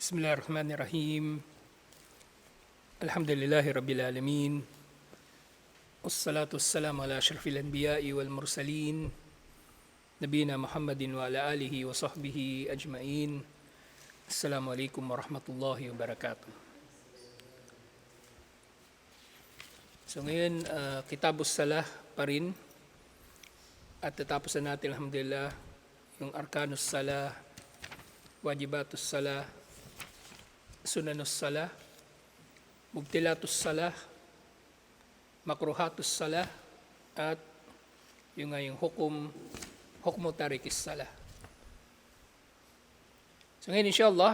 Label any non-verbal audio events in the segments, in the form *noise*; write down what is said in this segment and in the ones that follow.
بسم الله الرحمن الرحيم الحمد لله رب العالمين والصلاة والسلام على أشرف الأنبياء والمرسلين نبينا محمد وعلى آله وصحبه أجمعين السلام عليكم ورحمة الله وبركاته So ngayon, uh, Kitabus Salah pa rin at tatapos na natin alhamdulillah yung Arkanus Salah, Wajibatus Salah, Sunanus Salah, Mubtilatus Salah, Makruhatus Salah, at yung nga yung Hukum, Hukmu Tarikis Salah. So ngayon inshallah,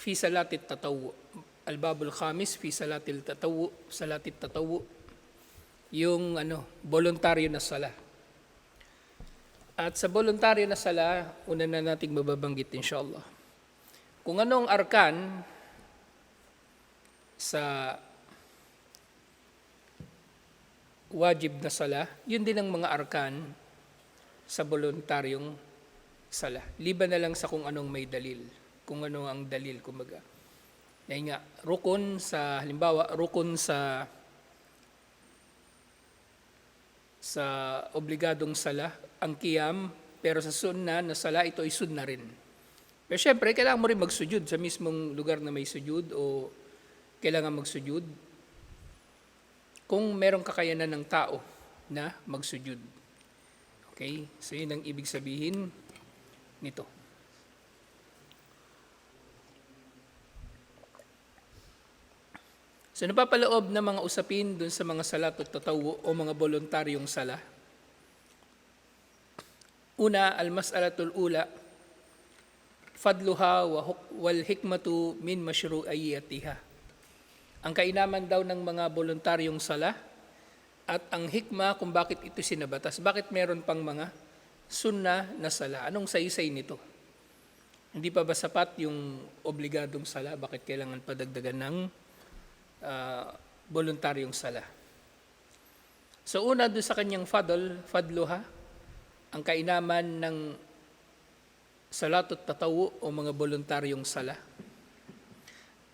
fi salatit tatawu. Al-Babul Khamis fi salatil tatawu, salatit tatawu. Yung ano, voluntaryo na sala. At sa voluntaryo na sala, una na nating mababanggit inshallah. Kung anong arkan sa wajib na sala, yun din ang mga arkan sa voluntaryong sala. Liban na lang sa kung anong may dalil. Kung ano ang dalil, kumbaga. Dahil nga, rukun sa, halimbawa, rukun sa sa obligadong sala, ang kiyam, pero sa sunna na sala, ito ay sunna rin. Pero syempre, kailangan mo rin magsujud sa mismong lugar na may sujud o kailangan magsujud kung merong kakayanan ng tao na magsujud. Okay? So yun ang ibig sabihin nito. So napapaloob na mga usapin dun sa mga salat at tatawo o mga voluntaryong sala. Una, al-mas'alatul ula, fadluha wa wal hikmatu min mashru'ayyatiha. Ang kainaman daw ng mga voluntaryong sala at ang hikma kung bakit ito sinabatas. Bakit meron pang mga sunna na sala? Anong saysay nito? Hindi pa ba sapat yung obligadong sala? Bakit kailangan padagdagan ng uh, voluntaryong sala. So una doon sa kanyang fadl, fadluha, ang kainaman ng salatot tatawo o mga voluntaryong sala.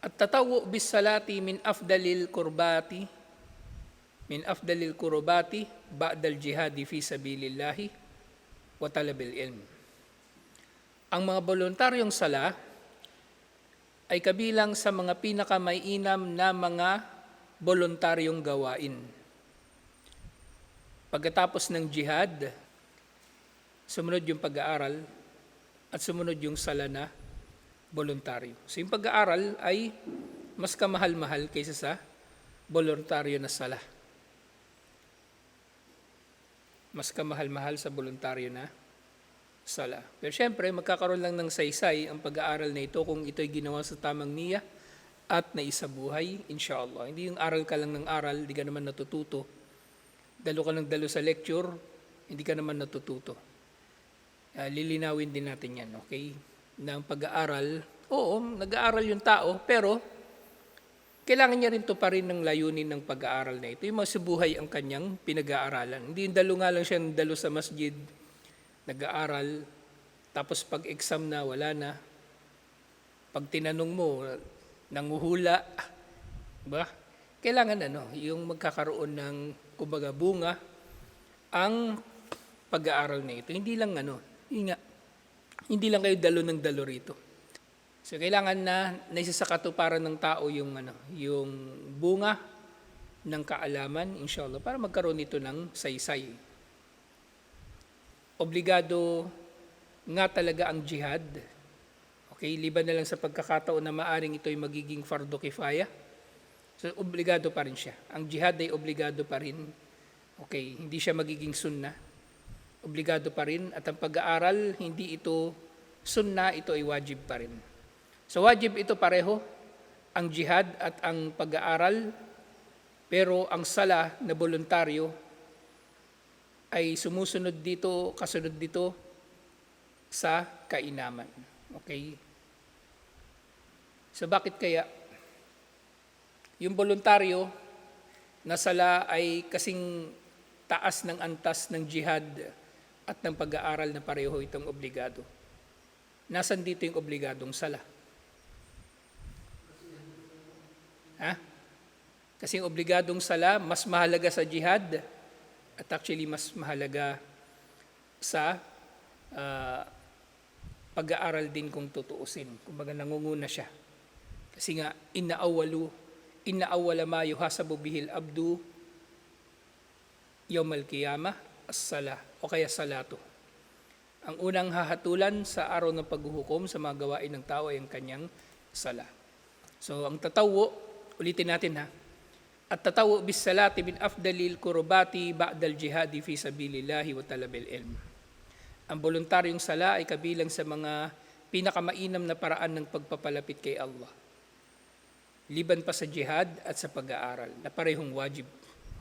At tatawo bis salati min afdalil kurbati min afdalil kurbati ba'dal jihadi fi sabilillahi wa talabil ilm. Ang mga voluntaryong sala ay kabilang sa mga pinakamainam na mga voluntaryong gawain. Pagkatapos ng jihad, sumunod yung pag-aaral at sumunod yung sala na voluntaryo. So yung pag-aaral ay mas kamahal-mahal kaysa sa voluntaryo na sala. Mas kamahal-mahal sa voluntaryo na sala. Pero syempre, magkakaroon lang ng saysay ang pag-aaral na ito kung ito'y ginawa sa tamang niya at naisabuhay, inshallah. Hindi yung aral ka lang ng aral, hindi ka naman natututo. Dalo ka ng dalo sa lecture, hindi ka naman natututo. Uh, lilinawin din natin yan, okay? Ang pag-aaral, oo, nag-aaral yung tao, pero kailangan niya rin to pa rin ng layunin ng pag-aaral na ito. Yung masubuhay ang kanyang pinag-aaralan. Hindi yung dalo nga lang siya ng dalo sa masjid, nag-aaral, tapos pag exam na, wala na. Pag tinanong mo, nanguhula, ba? Kailangan ano, yung magkakaroon ng, kumbaga, bunga, ang pag-aaral na ito. Hindi lang ano, yun hindi lang kayo dalo ng dalo rito. So kailangan na naisa sa ng tao yung ano, yung bunga ng kaalaman, inshallah, para magkaroon nito ng saysay obligado nga talaga ang jihad. Okay, liban na lang sa pagkakataon na maaring ito'y magiging fardo kifaya. So, obligado pa rin siya. Ang jihad ay obligado pa rin. Okay, hindi siya magiging sunna. Obligado pa rin. At ang pag-aaral, hindi ito sunna, ito ay wajib pa rin. So, wajib ito pareho, ang jihad at ang pag-aaral. Pero ang sala na voluntaryo, ay sumusunod dito, kasunod dito sa kainaman. Okay? So bakit kaya yung voluntaryo na sala ay kasing taas ng antas ng jihad at ng pag-aaral na pareho itong obligado? nasan dito yung obligadong sala? Ha? Kasi yung obligadong sala, mas mahalaga sa jihad at actually mas mahalaga sa ah, pag-aaral din kung tutuusin. Kumbaga nangunguna siya. Kasi nga, inna awalu, inna awala ma yuhasabu bihil abdu yawmal qiyamah as-sala o kaya salatu. Ang unang hahatulan sa araw ng paghuhukom sa mga gawain ng tao ay ang kanyang sala. So ang tatawo, ulitin natin ha. At tatawo bis salati min afdalil kurubati ba'dal jihadi fi sabilillahi wa talabil ilm. Ang voluntaryong sala ay kabilang sa mga pinakamainam na paraan ng pagpapalapit kay Allah. Liban pa sa jihad at sa pag-aaral na parehong wajib.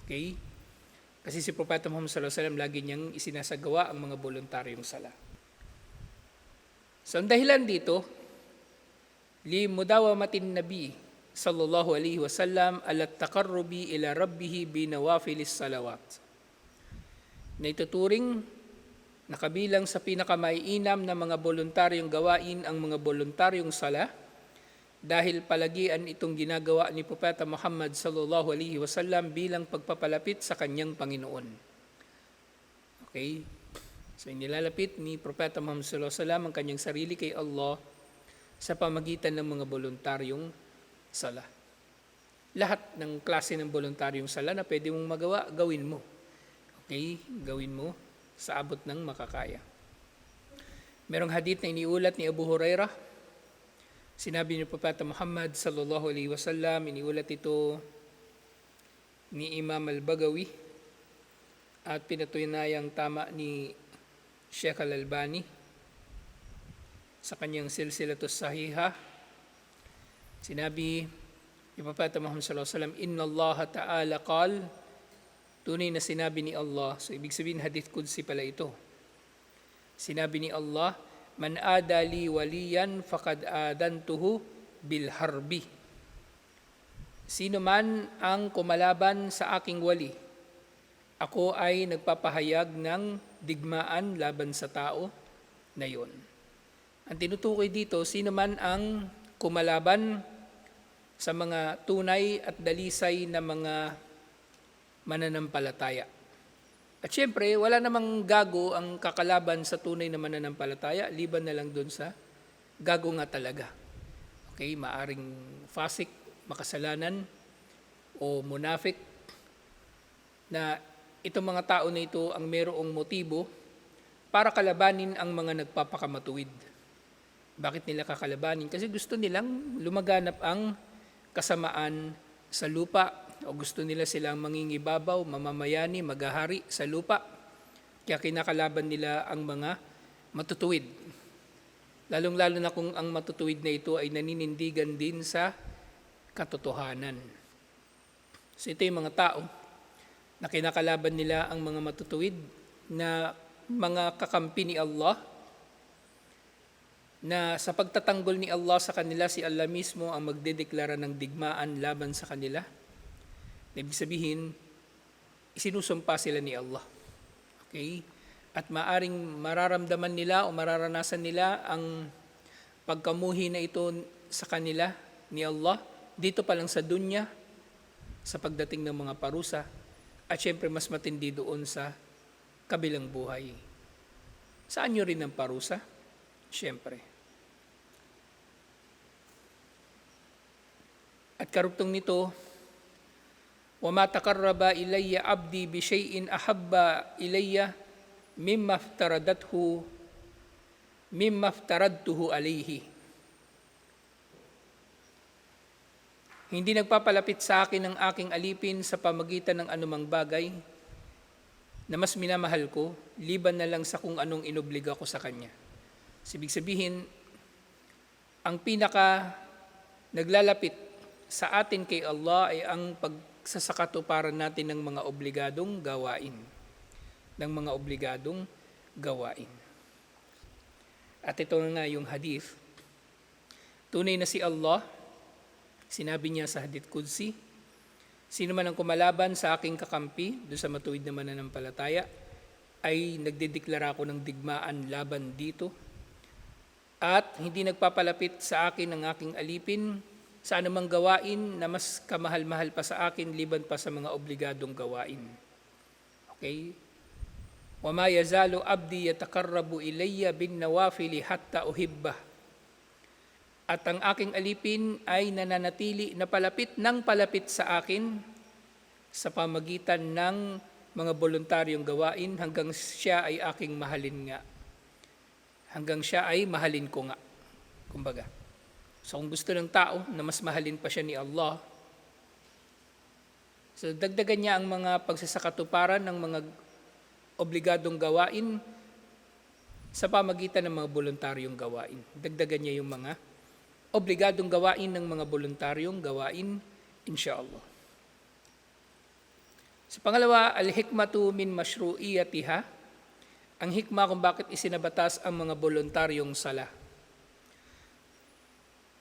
Okay? Kasi si Propeta Muhammad sallallahu alaihi wasallam lagi niyang isinasagawa ang mga voluntaryong sala. So ang dahilan dito, li mudawamatin nabi sallallahu alaihi wasallam ala taqarrubi ila rabbih bi nawafilis salawat. Na ituturing na kabilang sa pinakamaiinam na mga voluntaryong gawain ang mga voluntaryong sala dahil palagian itong ginagawa ni Propeta Muhammad sallallahu alaihi wasallam bilang pagpapalapit sa kanyang Panginoon. Okay? So inilalapit ni Propeta Muhammad sallallahu alaihi wasallam ang kanyang sarili kay Allah sa pamagitan ng mga voluntaryong sala. Lahat ng klase ng voluntaryong sala na pwede mong magawa, gawin mo. Okay? Gawin mo sa abot ng makakaya. Merong hadith na iniulat ni Abu Hurairah Sinabi ni Propeta Muhammad sallallahu alaihi wasallam, iniulat ito ni Imam al-Bagawi at pinatunayang tama ni Sheikh al-Albani sa kanyang silsilatus sahiha. Sinabi ni Propeta Muhammad sallallahu alaihi wasallam, "Inna Allah ta'ala qal" Tunay na sinabi ni Allah. So ibig sabihin hadith qudsi pala ito. Sinabi ni Allah, Man adali waliyan fakad adantuhu bil harbi. Sino man ang kumalaban sa aking wali, ako ay nagpapahayag ng digmaan laban sa tao na yon. Ang tinutukoy dito, sino man ang kumalaban sa mga tunay at dalisay na mga mananampalataya. At syempre, wala namang gago ang kakalaban sa tunay na mananampalataya, liban na lang doon sa gago nga talaga. Okay, maaring fasik, makasalanan, o munafik, na itong mga tao na ito ang merong motibo para kalabanin ang mga nagpapakamatuwid. Bakit nila kakalabanin? Kasi gusto nilang lumaganap ang kasamaan sa lupa o gusto nila silang mangingibabaw, mamamayani, magahari sa lupa. Kaya kinakalaban nila ang mga matutuwid. Lalong-lalo na kung ang matutuwid na ito ay naninindigan din sa katotohanan. So ito yung mga tao na kinakalaban nila ang mga matutuwid na mga kakampi ni Allah na sa pagtatanggol ni Allah sa kanila, si Allah mismo ang magdedeklara ng digmaan laban sa kanila Ibig sabihin, isinusumpa sila ni Allah. Okay? At maaring mararamdaman nila o mararanasan nila ang pagkamuhi na ito sa kanila ni Allah dito pa lang sa dunya sa pagdating ng mga parusa at syempre mas matindi doon sa kabilang buhay. Saan nyo rin ang parusa? Syempre. At karugtong nito, وما تقرب إلي عبدي بشيء أحب إلي مما افترضته مما افترضته عليه Hindi nagpapalapit sa akin ang aking alipin sa pamagitan ng anumang bagay na mas minamahal ko, liban na lang sa kung anong inobliga ko sa Kanya. Ibig sabihin, ang pinaka naglalapit sa atin kay Allah ay ang pag sa sakatuparan natin ng mga obligadong gawain. Ng mga obligadong gawain. At ito nga yung hadith. Tunay na si Allah, sinabi niya sa hadith Qudsi, sino man ang kumalaban sa aking kakampi, doon sa matuwid na mananampalataya, ay nagdedeklara ko ng digmaan laban dito at hindi nagpapalapit sa akin ang aking alipin sa anumang gawain na mas kamahal-mahal pa sa akin liban pa sa mga obligadong gawain. Okay? وَمَا يَزَالُ أَبْدِي يَتَقَرَّبُ إِلَيَّ بِالنَّوَافِلِ حَتَّى أُحِبَّهُ At ang aking alipin ay nananatili na palapit ng palapit sa akin sa pamagitan ng mga voluntaryong gawain hanggang siya ay aking mahalin nga. Hanggang siya ay mahalin ko nga. Kumbaga. So kung gusto ng tao na mas mahalin pa siya ni Allah, so dagdagan niya ang mga pagsasakatuparan ng mga obligadong gawain sa pamagitan ng mga voluntaryong gawain. Dagdagan niya yung mga obligadong gawain ng mga voluntaryong gawain, inshallah. Sa pangalawa, al-hikmatu min mashru'iyatiha, ang hikma kung bakit isinabatas ang mga voluntaryong sala.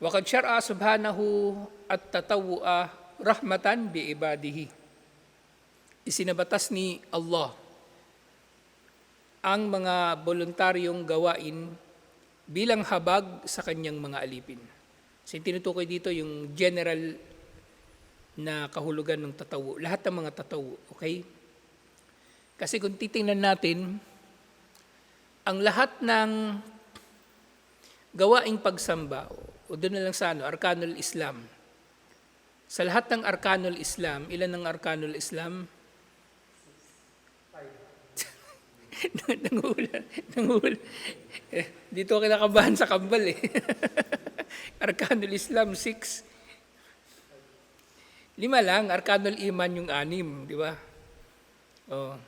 Subhanahu at tatawu'a rahmatan bi ibadihi. Isinabatas ni Allah ang mga voluntaryong gawain bilang habag sa kanyang mga alipin. So, tinutukoy dito yung general na kahulugan ng tatawo. Lahat ng mga tatawo, okay? Kasi kung titingnan natin, ang lahat ng gawaing pagsamba, o doon na lang sa ano, Arkanul Islam. Sa lahat ng Arkanul Islam, ilan ang Arkanul Islam? *laughs* nangula, nangula. Eh, dito ako kinakabahan sa kambal eh. *laughs* Arkanul Islam, six. Lima lang, Arkanul Iman yung anim, di ba? Oh.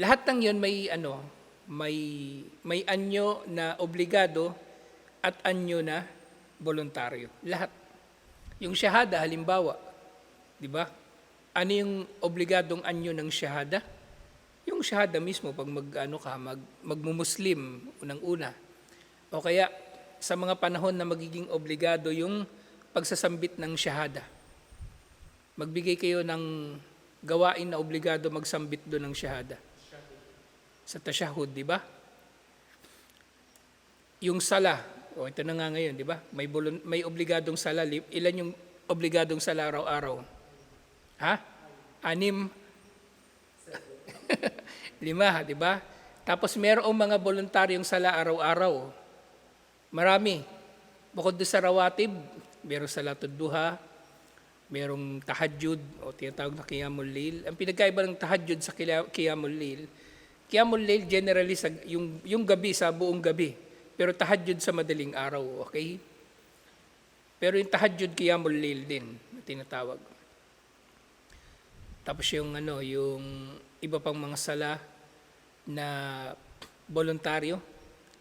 Lahat ng yon may ano, may may anyo na obligado at anyo na voluntaryo. Lahat. Yung shahada halimbawa, di ba? Ano yung obligadong anyo ng shahada? Yung shahada mismo pag mag ano ka, mag magmumuslim unang una. O kaya sa mga panahon na magiging obligado yung pagsasambit ng shahada. Magbigay kayo ng gawain na obligado magsambit doon ng shahada. Sa tashahud, di ba? Yung sala, o ito na nga ngayon, di ba? May, bulun, may obligadong sala. Ilan yung obligadong sala araw-araw? Ha? Anim? *laughs* Lima, di ba? Tapos merong mga voluntaryong sala araw-araw. Marami. Bukod doon sa rawatib, merong salatud duha, merong tahajjud o tinatawag na qiyamul lil. Ang pinagkaiba ng tahajjud sa qiyamul lil, qiyamul lil generally sa, yung, yung gabi sa buong gabi. Pero tahajjud sa madaling araw, okay? Pero yung tahajjud qiyamul lil din, na tinatawag. Tapos yung ano, yung iba pang mga sala na voluntaryo,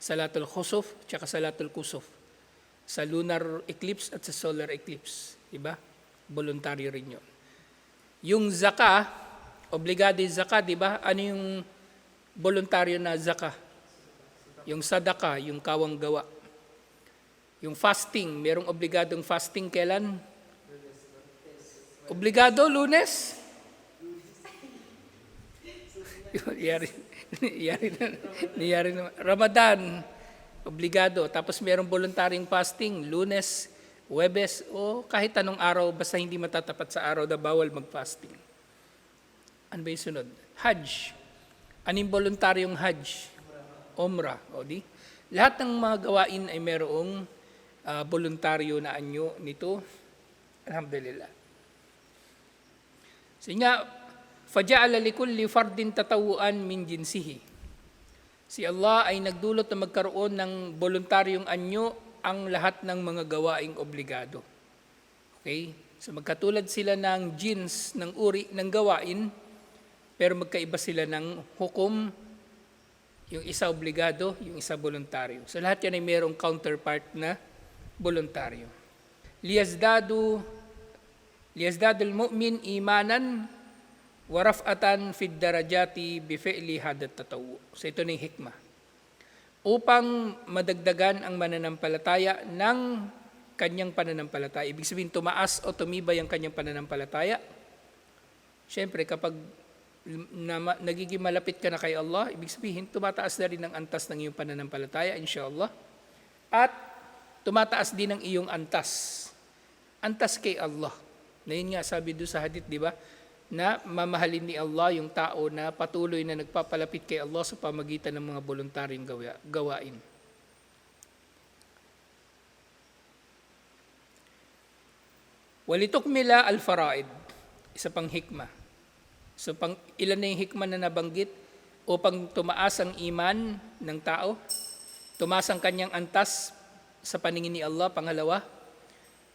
salatul khusuf, tsaka salatul kusuf. Sa lunar eclipse at sa solar eclipse, di ba? Voluntaryo rin yun. Yung zaka, obligado yung zaka, di ba? Ano yung voluntaryo na zaka? Yung sadaka, yung kawang gawa. Yung fasting, merong obligadong fasting kailan? Obligado, lunes? *laughs* yari, yari na, yari na. Ramadan, obligado. Tapos merong voluntaryong fasting, lunes, Webes, o kahit anong araw, basta hindi matatapat sa araw na bawal mag-fasting. Ano ba yung sunod? Hajj. Anong voluntaryong Hajj? Umrah. O di? Lahat ng mga gawain ay merong uh, voluntaryo na anyo nito. Alhamdulillah. So nga, فَجَعَلَ لِكُلِّ فَرْدٍ تَتَوُّأً مِنْ جِنْسِهِ Si Allah ay nagdulot na magkaroon ng voluntaryong anyo ang lahat ng mga gawaing obligado. Okay? So magkatulad sila ng jeans ng uri ng gawain, pero magkaiba sila ng hukom, yung isa obligado, yung isa voluntaryo. So lahat yan ay mayroong counterpart na voluntaryo. Liyazdadu liyazdadul mu'min imanan warafatan fid darajati bi fi'li hadat tatawu. So ito na yung hikmah upang madagdagan ang mananampalataya ng kanyang pananampalataya. Ibig sabihin, tumaas o tumibay ang kanyang pananampalataya. Siyempre, kapag na, nagiging malapit ka na kay Allah, ibig sabihin, tumataas na rin ang antas ng iyong pananampalataya, inshallah. At tumataas din ang iyong antas. Antas kay Allah. Na yun nga sabi doon sa hadith, di ba? Na mamahalin ni Allah yung tao na patuloy na nagpapalapit kay Allah sa pamagitan ng mga voluntaryong gawa- gawain. Walitukmila al-faraid, isa pang hikma. So pang ilan na yung hikma na nabanggit upang tumaas ang iman ng tao, tumaas ang kanyang antas sa paningin ni Allah, pangalawa.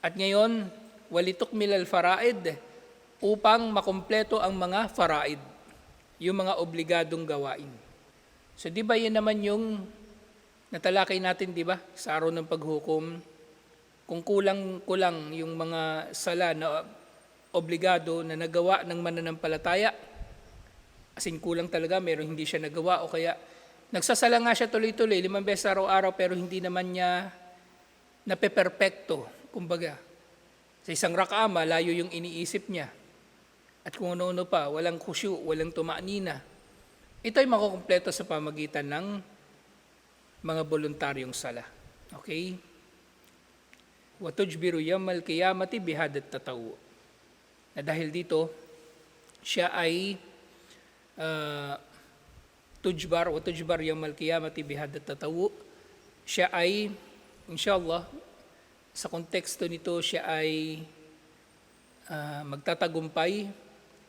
At ngayon, walitukmila al-faraid upang makumpleto ang mga faraid, yung mga obligadong gawain. So di ba yun naman yung natalakay natin, di ba, sa araw ng paghukom, kung kulang-kulang yung mga sala na obligado na nagawa ng mananampalataya, as in kulang talaga, meron hindi siya nagawa o kaya nagsasala nga siya tuloy-tuloy, limang beses araw-araw pero hindi naman niya napeperpekto, kumbaga. Sa isang raka, malayo yung iniisip niya. At kung ano-ano pa, walang kusyu, walang tumanina. Ito ay makukumpleto sa pamagitan ng mga voluntaryong sala. Okay? watujbiru yamal kiyamati bihadat tatawu. Na dahil dito, siya ay uh, tujbar, watujbar yamal kiyamati bihadat tatawu. Siya ay, inshallah, sa konteksto nito, siya ay uh, magtatagumpay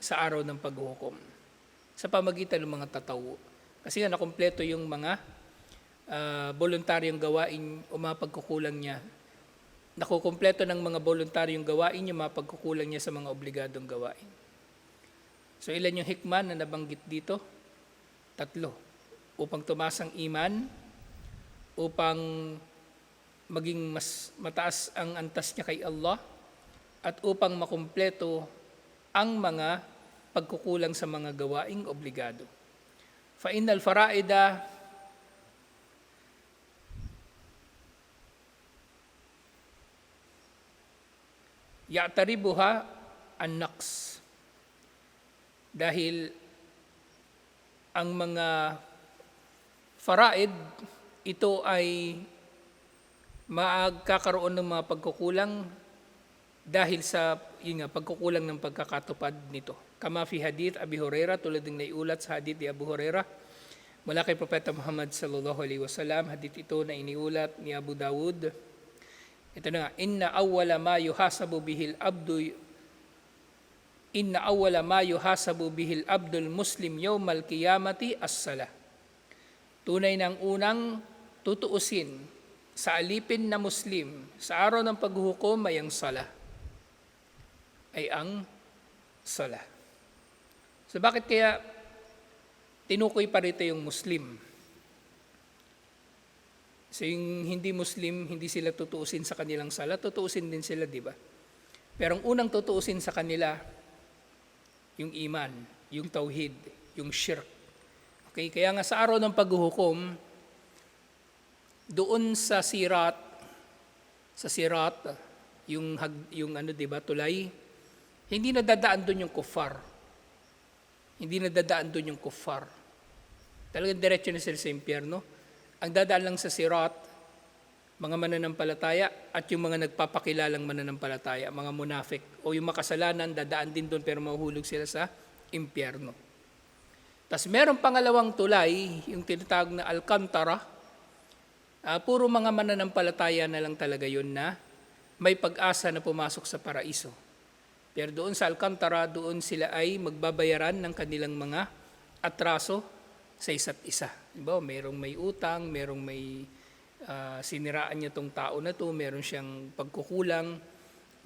sa araw ng paghukom sa pamagitan ng mga tatawo. Kasi nga nakompleto yung mga uh, voluntaryong gawain o mga pagkukulang niya nakukumpleto ng mga voluntaryong gawain yung mga pagkukulang niya sa mga obligadong gawain. So ilan yung hikman na nabanggit dito? Tatlo. Upang tumaas ang iman, upang maging mas mataas ang antas niya kay Allah, at upang makumpleto ang mga pagkukulang sa mga gawaing obligado. Fa innal faraida ya'taribuha an-naqs. Dahil ang mga faraid, ito ay magkakaroon ng mga pagkukulang dahil sa yun nga, pagkukulang ng pagkakatupad nito. Kama fi hadith Abi Huraira, tulad ng naiulat sa hadith ni Abu Huraira, mula kay Propeta Muhammad sallallahu alaihi wasallam, hadith ito na iniulat ni Abu Dawud, ito na nga, inna awwala ma yuhasabu bihil abdu inna awwala ma yuhasabu bihil abdul muslim yawmal qiyamati as-sala. Tunay ng unang tutuusin sa alipin na muslim sa araw ng paghuhukom ay ang sala. Ay ang sala. So bakit kaya tinukoy pa rito yung muslim? So yung hindi Muslim, hindi sila tutuusin sa kanilang sala, tutuusin din sila, di ba? Pero ang unang tutuusin sa kanila, yung iman, yung tauhid, yung shirk. Okay, kaya nga sa araw ng paghuhukom, doon sa sirat, sa sirat, yung, yung ano, di ba, tulay, hindi nadadaan doon yung kufar. Hindi nadadaan doon yung kufar. Talagang diretso na sila sa impyerno ang dadaan lang sa sirat, mga mananampalataya at yung mga nagpapakilalang mananampalataya, mga munafik o yung makasalanan, dadaan din doon pero mahuhulog sila sa impyerno. Tapos meron pangalawang tulay, yung tinatawag na Alcantara, uh, puro mga mananampalataya na lang talaga yun na may pag-asa na pumasok sa paraiso. Pero doon sa Alcantara, doon sila ay magbabayaran ng kanilang mga atraso sa isa't isa. Diba? Merong may utang, merong may uh, siniraan niya tong tao na to, meron siyang pagkukulang.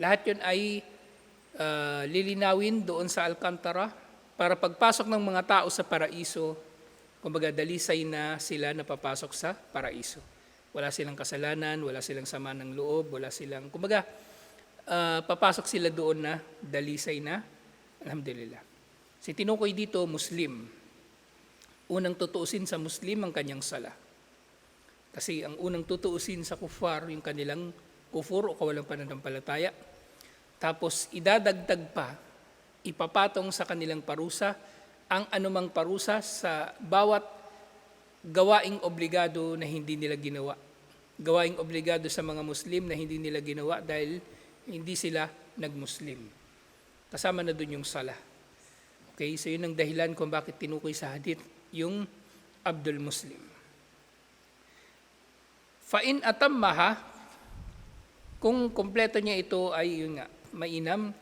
Lahat yun ay uh, lilinawin doon sa Alcantara para pagpasok ng mga tao sa paraiso, kumbaga dalisay na sila napapasok sa paraiso. Wala silang kasalanan, wala silang sama ng loob, wala silang, kumbaga, uh, papasok sila doon na dalisay na, alhamdulillah. Si tinukoy dito, Muslim. Unang tutuusin sa Muslim ang kanyang sala. Kasi ang unang tutuusin sa kufar, yung kanilang kufur o kawalang pananampalataya. Tapos idadagdag pa, ipapatong sa kanilang parusa ang anumang parusa sa bawat gawaing obligado na hindi nila ginawa. gawaing obligado sa mga Muslim na hindi nila ginawa dahil hindi sila nag-Muslim. Kasama na dun yung sala. Okay, so yun ang dahilan kung bakit tinukoy sa hadith yung Abdul Muslim. Fa'in atammaha, kung kompleto niya ito ay yun nga, mainam,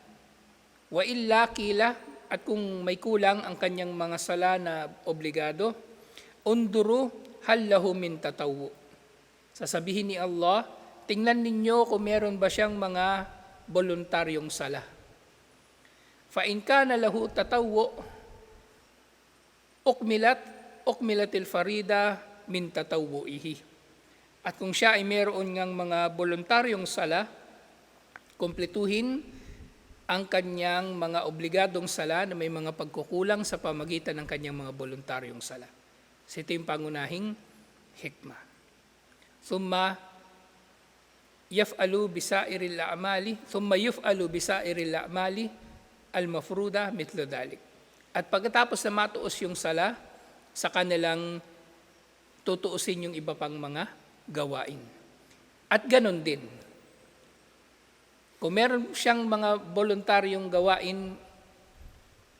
wa illa kila, at kung may kulang ang kanyang mga sala na obligado, unduru hallahu min tatawu. Sasabihin ni Allah, tingnan ninyo kung meron ba siyang mga voluntaryong sala. Fa in kana lahu tatawu, ukmilat, ukmilatil farida min tatawuihi. At kung siya ay meron ngang mga voluntaryong sala, kumpletuhin ang kanyang mga obligadong sala na may mga pagkukulang sa pamagitan ng kanyang mga voluntaryong sala. So ito yung pangunahing hikmah. Thumma yaf'alu bisairil a'mali, thumma yuf'alu bisairil a'mali al-mafruda mitlo dalik. At pagkatapos na matuos yung sala, sa kanilang tutuusin yung iba pang mga gawain. At ganon din, kung meron siyang mga voluntaryong gawain,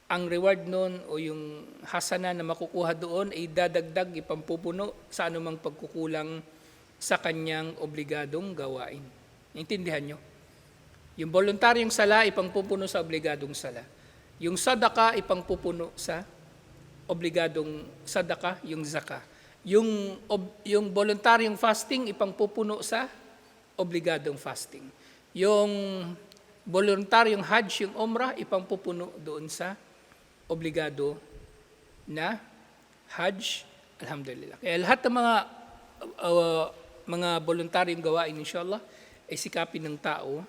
ang reward nun o yung hasana na makukuha doon ay dadagdag, ipampupuno sa anumang pagkukulang sa kanyang obligadong gawain. Intindihan nyo? Yung voluntaryong sala, ipangpupuno sa obligadong sala. Yung sadaka, ipangpupuno sa obligadong sadaka, yung zaka. Yung, ob, yung voluntaryong fasting, ipangpupuno sa obligadong fasting. Yung voluntaryong hajj, yung umrah, ipangpupuno doon sa obligado na hajj, alhamdulillah. Kaya lahat ng mga uh, mga voluntaryong gawain, inshallah, ay sikapin ng tao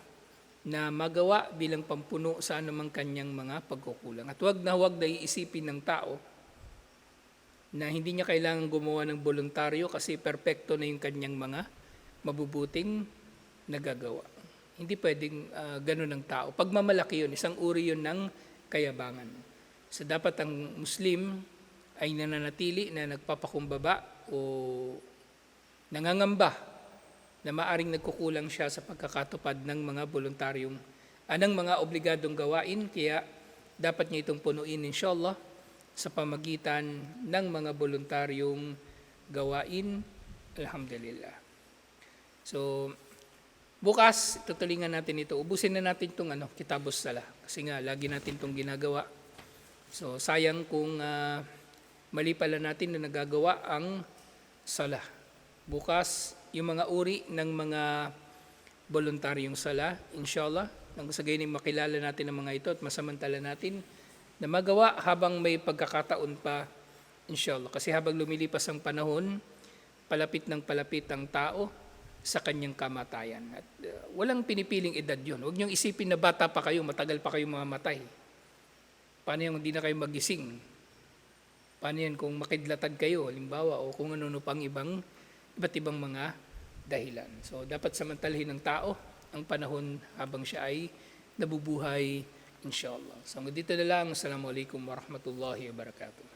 na magawa bilang pampuno sa anumang kanyang mga pagkukulang. At wag na wag na iisipin ng tao na hindi niya kailangan gumawa ng voluntaryo kasi perpekto na yung kanyang mga mabubuting nagagawa. Hindi pwedeng uh, ganun ng tao. Pagmamalaki yun, isang uri yun ng kayabangan. So dapat ang Muslim ay nananatili na nagpapakumbaba o nangangamba na maaring nagkukulang siya sa pagkakatupad ng mga voluntaryong anang mga obligadong gawain. Kaya dapat niya itong punuin inshallah sa pamagitan ng mga voluntaryong gawain. Alhamdulillah. So bukas tutulingan natin ito. Ubusin na natin itong ano kitabos sala kasi nga lagi natin itong ginagawa. So sayang kung uh, mali pala natin na nagagawa ang sala bukas yung mga uri ng mga voluntaryong sala, inshallah, nang sa gayon makilala natin ang mga ito at masamantala natin na magawa habang may pagkakataon pa, inshallah. Kasi habang lumilipas ang panahon, palapit ng palapit ang tao sa kanyang kamatayan. At uh, walang pinipiling edad yun. Huwag niyong isipin na bata pa kayo, matagal pa kayo mamamatay. Paano yung hindi na kayo magising? Paano yan kung makidlatad kayo, halimbawa, o kung ano pang ibang iba't ibang mga dahilan. So dapat samantalahin ng tao ang panahon habang siya ay nabubuhay inshallah. So dito na lang. Assalamualaikum warahmatullahi wabarakatuh.